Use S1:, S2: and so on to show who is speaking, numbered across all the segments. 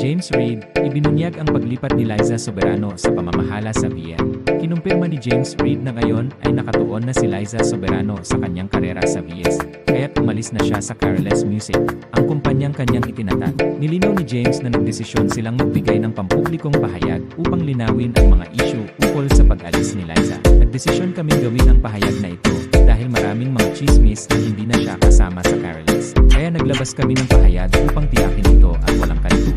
S1: James Reid, ibinunyag ang paglipat ni Liza Soberano sa pamamahala sa VIA. Kinumpirma ni James Reid na ngayon ay nakatuon na si Liza Soberano sa kanyang karera sa VS, kaya't umalis na siya sa Careless Music, ang kumpanyang kanyang itinatag. Nilinaw ni James na nagdesisyon silang magbigay ng pampublikong pahayag upang linawin ang mga issue ukol sa pag-alis ni Liza. Nagdesisyon kaming gawin ang pahayag na ito dahil maraming mga chismis na hindi na siya kasama sa Careless. Kaya naglabas kami ng pahayag upang tiyakin ito at walang kalituhan.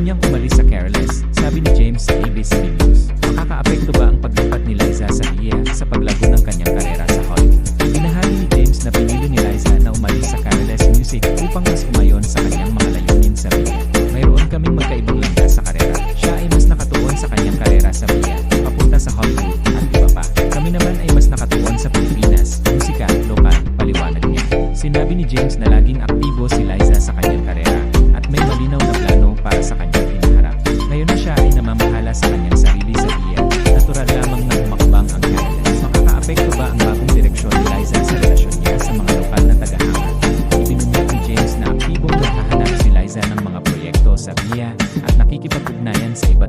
S1: Desisyon niyang umalis sa Careless, sabi ni James sa ABC News. Makakaapekto ba ang paglipat ni Liza sa iya sa paglago ng kanyang karera sa Hollywood? Binahagi ni James na pinili ni Liza na umalis sa Careless Music upang mas umayon sa kanyang mga layunin sa Via. Mayroon kaming magkaibang landas sa karera. Siya ay mas nakatuon sa kanyang karera sa Via, papunta sa Hollywood, at iba pa. Kami naman ay mas nakatuon sa Pilipinas, musika, lokal, paliwanag niya. Sinabi ni James na laging aktibo si Liza sa kanyang karera, at may malinaw na plano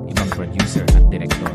S1: iba't ibang producer at direktor.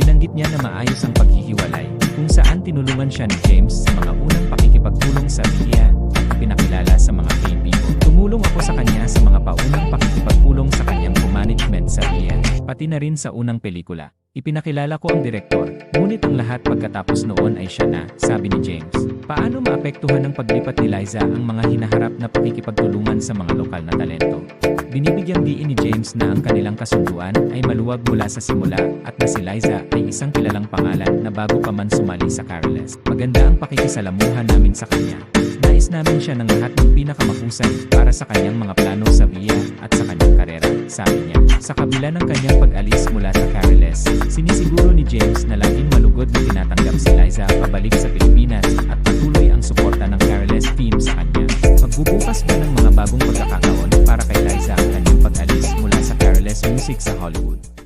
S1: Binanggit niya na maayos ang paghihiwalay, kung saan tinulungan siya ni James sa mga unang pakikipagtulong sa VIA at pinakilala sa mga kaibigan. Tumulong ako sa kanya sa mga paunang pakikipagpulong sa kanyang co-management sa VIA, pati na rin sa unang pelikula. Ipinakilala ko ang direktor, ngunit ang lahat pagkatapos noon ay siya na, sabi ni James. Paano maapektuhan ng paglipat ni Liza ang mga hinaharap na pakikipagtulungan sa mga lokal na talento? Binibigyang diin ni James na ang kanilang kasunduan ay maluwag mula sa simula at na si Liza ay isang kilalang pangalan na bago pa man sumali sa Careless. Maganda ang pakikisalamuhan namin sa kanya. Nais namin siya ng lahat ng pinakamahusay para sa kanyang mga plano sa VIA at sa kanyang karera, sabi niya. Sa kabila ng kanyang pag-alis mula sa Careless, sinisiguro ni James na laging malugod na tinatanggap si Liza pabalik sa Pilipinas at patuloy ang suporta ng Careless team sa kanya. Magbubukas ba ng mga bagong pagkakataon para kay Liza ang kanyang pag-alis mula sa Careless Music sa Hollywood?